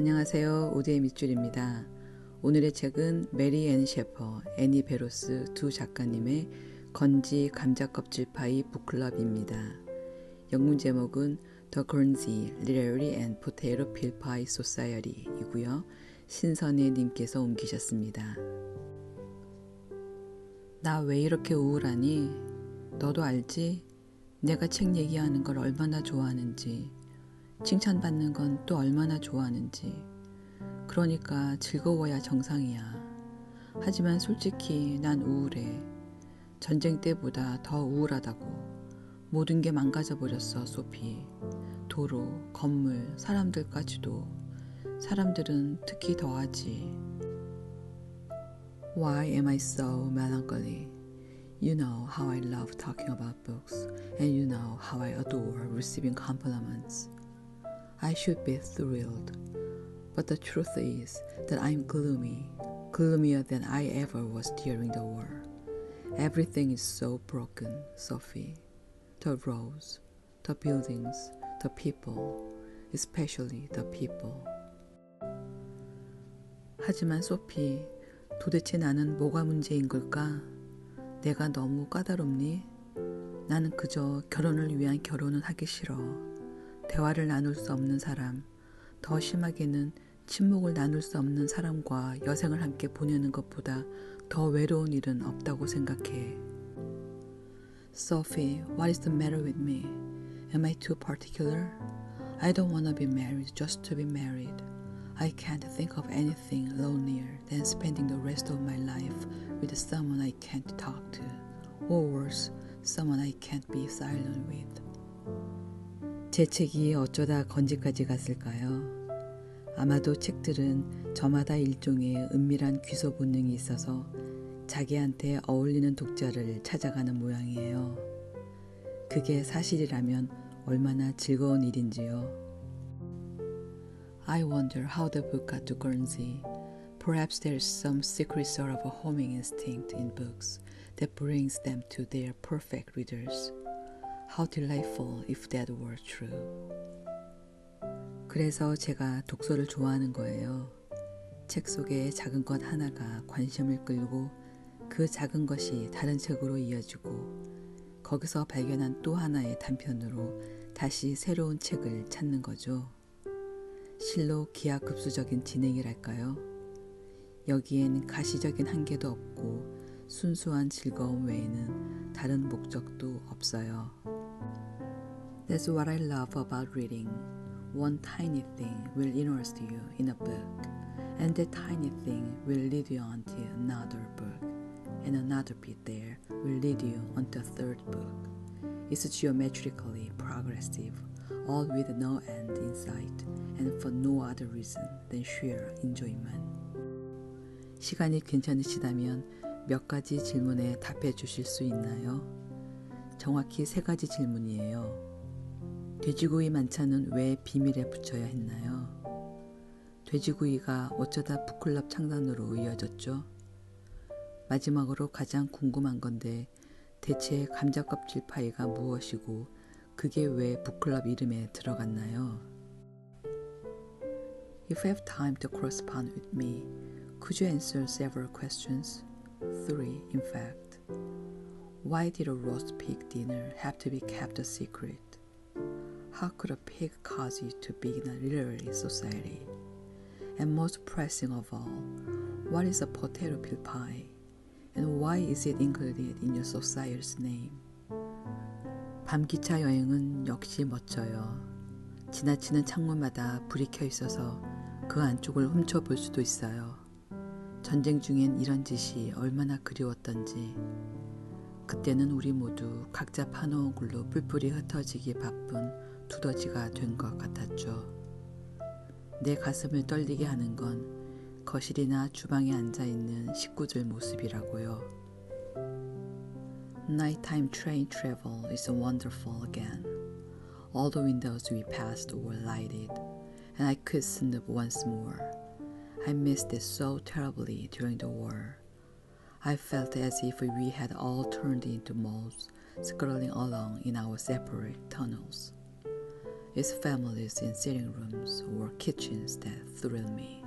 안녕하세요. 오디의 밑줄입니다. 오늘의 책은 메리 앤 셰퍼, 애니 베로스 두 작가님의 건지 감자 껍질 파이 북클럽입니다. 영문 제목은 The Guernsey Literary and Potato Peel Pie Society이고요. 신선혜 님께서 옮기셨습니다. 나 왜 이렇게 우울하니? 너도 알지? 내가 책 얘기하는 걸 얼마나 좋아하는지. 칭찬받는 건 또 얼마나 좋아하는지. 그러니까 즐거워야 정상이야. 하지만 솔직히 난 우울해. 전쟁 때보다 더 우울하다고. 모든 게 망가져 버렸어, 소피. 도로, 건물, 사람들까지도. 사람들은 특히 더하지. Why am I so melancholy? You know how I love talking about books, and you know how I adore receiving compliments. I should be thrilled. But the truth is that I'm gloomy, gloomier than I ever was during the war. Everything is so broken, Sophie. The roads, the buildings, the people, especially the people. 하지만 소피, 도대체 나는 뭐가 문제인 걸까? 내가 너무 까다롭니? 나는 그저 결혼을 위한 결혼은 하기 싫어. 대화를 나눌 수 없는 사람, 더 심하게는 침묵을 나눌 수 없는 사람과 여생을 함께 보내는 것보다 더 외로운 일은 없다고 생각해. Sophie, what is the matter with me? Am I too particular? I don't want to be married just to be married. I can't think of anything lonelier than spending the rest of my life with someone I can't talk to, or worse, someone I can't be silent with. 제 책이 어쩌다 건지까지 갔을까요? 아마도 책들은 저마다 일종의 은밀한 귀소 본능이 있어서 자기한테 어울리는 독자를 찾아가는 모양이에요. 그게 사실이라면 얼마나 즐거운 일인지요. I wonder how the book got to Guernsey. Perhaps there is some secret sort of a homing instinct in books that brings them to their perfect readers. How delightful if that were true. 그래서 제가 독서를 좋아하는 거예요. 책 속의 작은 것 하나가 관심을 끌고 그 작은 것이 다른 책으로 이어지고 거기서 발견한 또 하나의 단편으로 다시 새로운 책을 찾는 거죠. 실로 기하급수적인 진행이랄까요? 여기엔 가시적인 한계도 없고 순수한 즐거움 외에는 다른 목적도 없어요. That's what I love about reading. One tiny thing will interest you in a book, and that tiny thing will lead you on to another book, and another bit there will lead you on to a third book. It's geometrically progressive, all with no end in sight, and for no other reason than sheer enjoyment. 시간이 괜찮으시다면 몇 가지 질문에 답해 주실 수 있나요? 정확히 세 가지 질문이에요. 돼지고기 만찬은 왜 비밀에 붙여야 했나요? 돼지고기가 어쩌다 북클럽 창단으로 이어졌죠? 마지막으로 가장 궁금한 건데 대체 감자 껍질 파이가 무엇이고 그게 왜 북클럽 이름에 들어갔나요? If you have time to correspond with me, could you answer several questions? Three, in fact. Why did a roast pig dinner have to be kept a secret? How could a pig cause you to begin a literary society? And most pressing of all, what is a potato peel pie? And why is it included in your society's name? 밤기차 여행은 역시 멋져요. 지나치는 창문마다 불이 켜 있어서 그 안쪽을 훔쳐볼 수도 있어요. 전쟁 중엔 이런 짓이 얼마나 그리웠던지. 그때는 우리 모두 각자 파놓은 굴로 뿔뿔이 흩어지기 바쁜 두더지가 된 것 같았죠. 내 가슴을 떨리게 하는 건 거실이나 주방에 앉아 있는 식구들 모습이라고요. Nighttime train travel is wonderful again. All the windows we passed were lighted, and I could snoop once more. I missed it so terribly during the war. I felt as if we had all turned into moles, scrolling along in our separate tunnels. It's families in sitting rooms or kitchens that thrill me.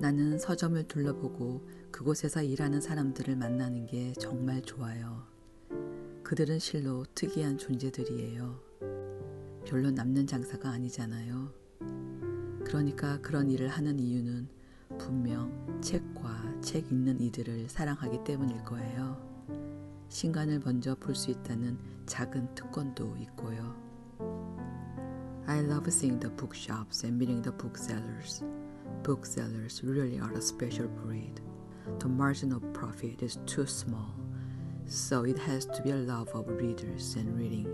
나는 서점을 둘러보고 그곳에서 일하는 사람들을 만나는 게 정말 좋아요. 그들은 실로 특이한 존재들이에요. 별로 남는 장사가 아니잖아요. 그러니까 그런 일을 하는 이유는 분명 책과 책 읽는 이들을 사랑하기 때문일 거예요. 신간을 먼저 볼 수 있다는 작은 특권도 있고요. I love seeing the bookshops and meeting the booksellers. Booksellers really are a special breed. The margin of profit is too small, so it has to be a love of readers and reading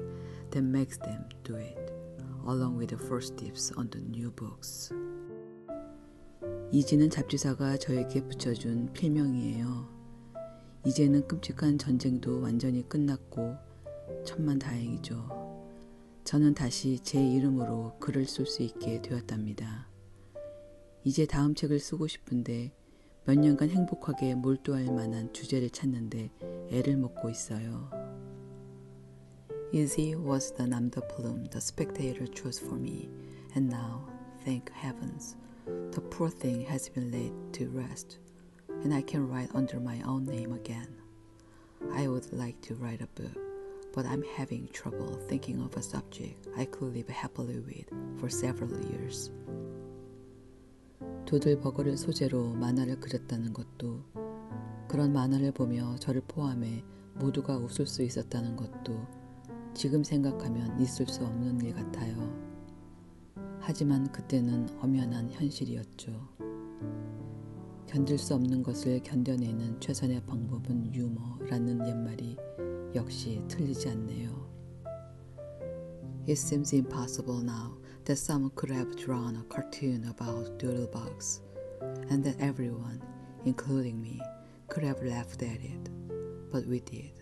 that makes them do it, along with the first tips on the new books. 이지는 잡지사가 저에게 붙여준 필명이에요. 이제는 끔찍한 전쟁도 완전히 끝났고 천만 다행이죠. 저는 다시 제 이름으로 글을 쓸 수 있게 되었답니다. 이제 다음 책을 쓰고 싶은데 몇 년간 행복하게 몰두할 만한 주제를 찾는데 애를 먹고 있어요. Easy was the nom de plume the spectator chose for me, and now, thank heavens, the poor thing has been laid to rest, and I can write under my own name again. I would like to write a book, but I'm having trouble thinking of a subject I could live happily with for several years. 도들버거를 소재로 만화를 그렸다는 것도 그런 만화를 보며 저를 포함해 모두가 웃을 수 있었다는 것도 지금 생각하면 있을 수 없는 일 같아요. 하지만 그때는 엄연한 현실이었죠. 견딜 수 없는 것을 견뎌내는 최선의 방법은 유머라는 옛말이 역시 틀리지 않네요. It seems impossible now that someone could have drawn a cartoon about doodlebugs, and that everyone, including me, could have laughed at it. But we did.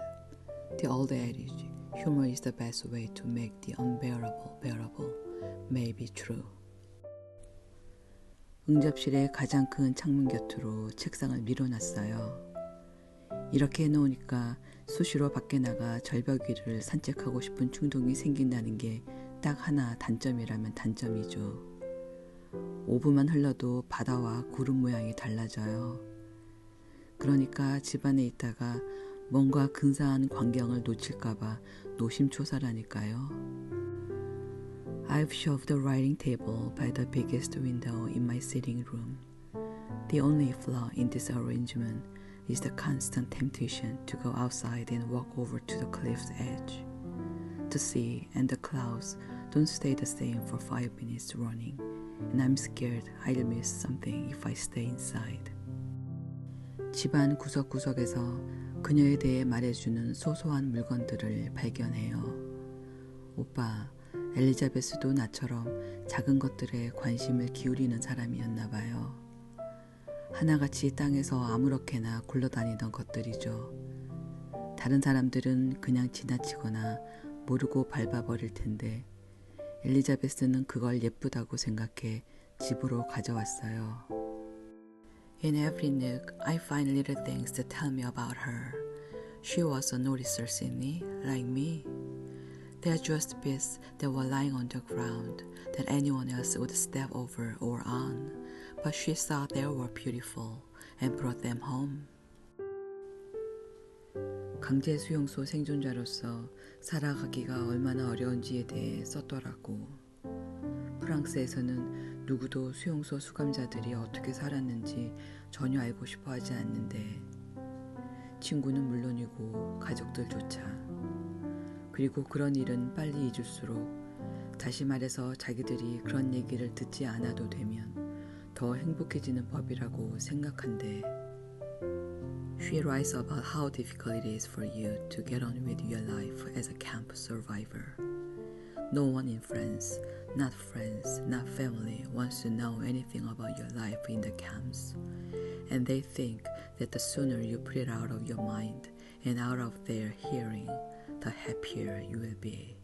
The old adage, humor is the best way to make the unbearable bearable, may be true. 응접실의 가장 큰 창문 곁으로 책상을 밀어놨어요. 이렇게 해놓으니까 수시로 밖에 나가 절벽 위를 산책하고 싶은 충동이 생긴다는 게 딱 하나 단점이라면 단점이죠. 5분만 흘러도 바다와 구름 모양이 달라져요. 그러니까 집안에 있다가 뭔가 근사한 광경을 놓칠까봐 노심초사라니까요. I've shoved the writing table by the biggest window in my sitting room. The only flaw in this arrangement is the constant temptation to go outside and walk over to the cliff's edge. The sea and the clouds don't stay the same for five minutes running, and I'm scared I'll miss something if I stay inside. 집안 구석구석에서 그녀에 대해 말해주는 소소한 물건들을 발견해요. 오빠, 엘리자베스도 나처럼 작은 것들에 관심을 기울이는 사람이었나 봐요. 하나같이 땅에서 아무렇게나 굴러다니던 것들이죠. 다른 사람들은 그냥 지나치거나 모르고 밟아버릴 텐데 엘리자베스는 그걸 예쁘다고 생각해 집으로 가져왔어요. In every nook, I find little things that tell me about her. She was a noticer, Sydney, like me. They're just bits that were lying on the ground that anyone else would step over or on, but she saw they were beautiful and brought them home. 강제 수용소 생존자로서 살아가기가 얼마나 어려운지에 대해 썼더라고. 프랑스에서는 누구도 수용소 수감자들이 어떻게 살았는지 전혀 알고 싶어 하지 않는데 친구는 물론이고 가족들조차 그리고 그런 일은 빨리 잊을수록 다시 말해서 자기들이 그런 얘기를 듣지 않아도 되면 더 행복해지는 법이라고 생각한대. She writes about how difficult it is for you to get on with your life as a camp survivor. No one in France, not friends, not family, wants to know anything about your life in the camps. And they think that the sooner you put it out of your mind and out of their hearing, the happier you will be.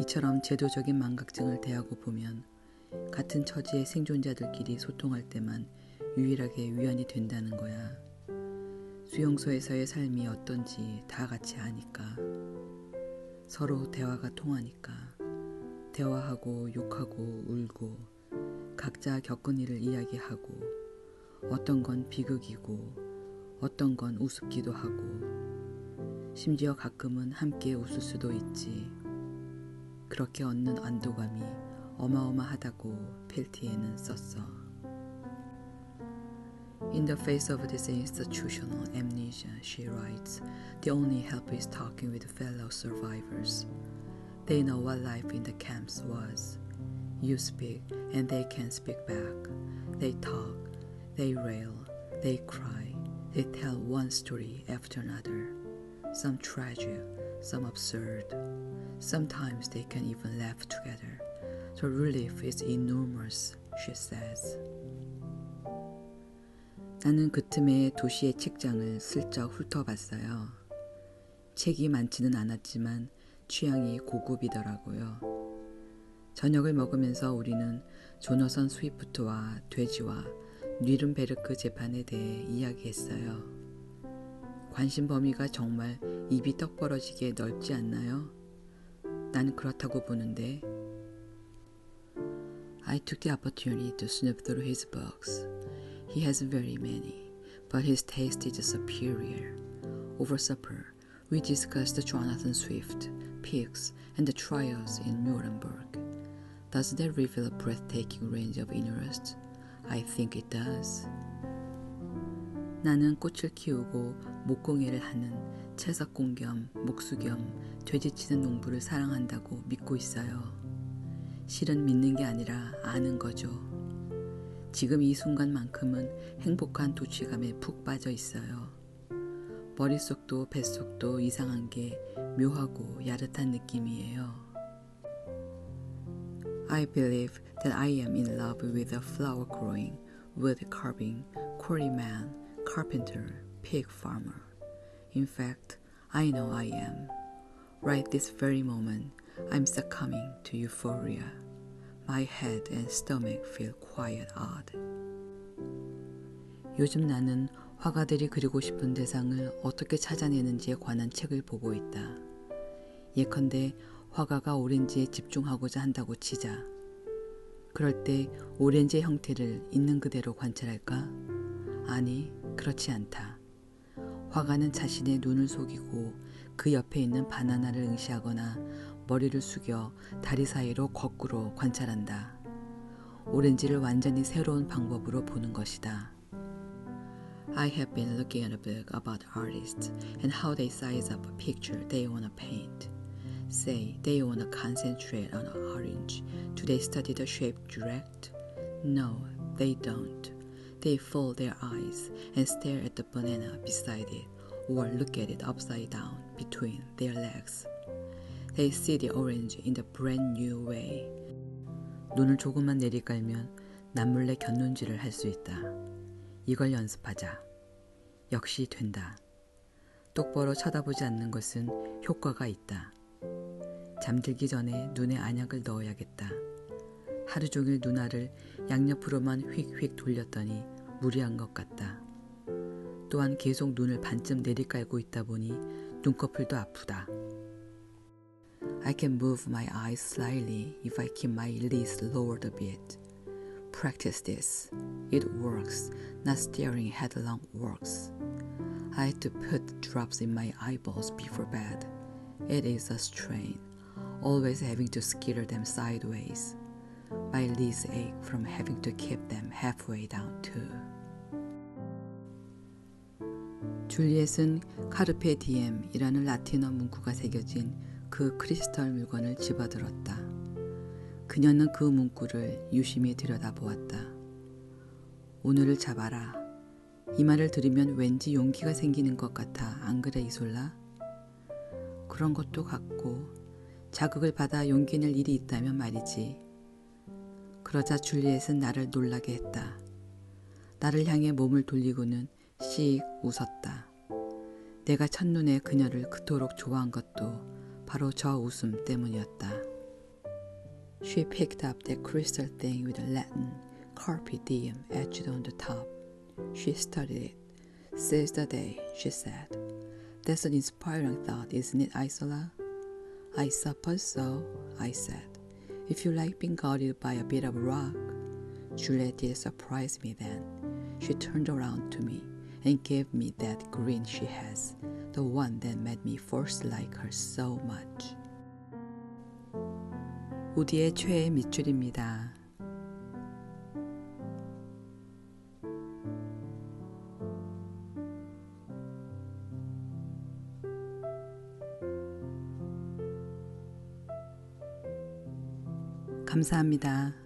이처럼 제도적인 망각증을 대하고 보면 같은 처지의 생존자들끼리 소통할 때만 유일하게 위안이 된다는 거야. 수용소에서의 삶이 어떤지 다 같이 아니까. 서로 대화가 통하니까 대화하고 욕하고 울고 각자 겪은 일을 이야기하고 어떤 건 비극이고 어떤 건 우습기도 하고 심지어 가끔은 함께 웃을 수도 있지. 그렇게 얻는 안도감이 어마어마하다고 펠티에는 썼어. In the face of this institutional amnesia, she writes, the only help is talking with fellow survivors. They know what life in the camps was. You speak, and they can speak back. They talk, they rail, they cry, they tell one story after another. Some tragic, some absurd. Sometimes they can even laugh together. The relief is enormous, she says. 나는 그 틈에 도시의 책장을 슬쩍 훑어봤어요. 책이 많지는 않았지만 취향이 고급이더라고요. 저녁을 먹으면서 우리는 조너선 스위프트와 돼지와 뉘른베르크 재판에 대해 이야기했어요. 관심 범위가 정말 입이 떡 벌어지게 넓지 않나요? 난 그렇다고 보는데. I took the opportunity to snoop through his books. He has very many, but his taste is superior. Over supper, we discussed Jonathan Swift, pigs, and the trials in Nuremberg. Does that reveal a breathtaking range of interest? I think it does. 나는 꽃을 키우고 목공예를 하는 채석공 겸 목수 겸 돼지치는 농부를 사랑한다고 믿고 있어요. 실은 믿는 게 아니라 아는 거죠. 지금 이 순간만큼은 행복한 도취감에 푹 빠져 있어요. 머릿속도 뱃속도 이상한 게 묘하고 야릇한 느낌이에요. I believe that I am in love with the flower growing, wood carving, quarryman, carpenter, pig farmer. In fact, I know I am. Right this very moment, I'm succumbing to euphoria. My head and stomach feel quite odd. 요즘 나는 화가들이 그리고 싶은 대상을 어떻게 찾아내는지에 관한 책을 보고 있다. 예컨대 화가가 오렌지에 집중하고자 한다고 치자. 그럴 때 오렌지의 형태를 있는 그대로 관찰할까? 아니, 그렇지 않다. 화가는 자신의 눈을 속이고 그 옆에 있는 바나나를 응시하거나 머리를 숙여 다리 사이로 거꾸로 관찰한다. 오렌지를 완전히 새로운 방법으로 보는 것이다. I have been looking at a book about artists and how they size up a picture they want to paint. Say they want to concentrate on an orange. Do they study the shape direct? No, they don't. They fold their eyes and stare at the banana beside it or look at it upside down between their legs. They see the orange in the brand new way. 눈을 조금만 내리깔면 남몰래 곁눈질을 할 수 있다. 이걸 연습하자. 역시 된다. 똑바로 쳐다보지 않는 것은 효과가 있다. 잠들기 전에 눈에 안약을 넣어야겠다. 하루 종일 눈알을 양옆으로만 휙휙 돌렸더니 무리한 것 같다. 또한 계속 눈을 반쯤 내리깔고 있다 보니 눈꺼풀도 아프다. I can move my eyes slightly if I keep my lids lowered a bit. Practice this. It works. Not staring headlong works. I had to put drops in my eyeballs before bed. It is a strain, always having to skitter them sideways. My lids ache from having to keep them halfway down too. 줄리엣은 카르페 디엠이라는 라틴어 문구가 새겨진 그 크리스털 물건을 집어들었다. 그녀는 그 문구를 유심히 들여다보았다. 오늘을 잡아라. 이 말을 들으면 왠지 용기가 생기는 것 같아. 안 그래, 이솔라? 그런 것도 같고, 자극을 받아 용기 낼 일이 있다면 말이지. 그러자 줄리엣은 나를 놀라게 했다. 나를 향해 몸을 돌리고는 씩 웃었다. 내가 첫눈에 그녀를 그토록 좋아한 것도 바로 저 웃음 때문이었다. She picked up that crystal thing with a Latin carpe diem etched on the top. She studied it. Seize the day, she said. That's an inspiring thought, isn't it, Isola? I suppose so, I said. If you like being guarded by a bit of rock. Juliet did surprise me then. She turned around to me and gave me that grin she has, the one that made me first like her so much. 우디의 최애 밑줄입니다. 감사합니다.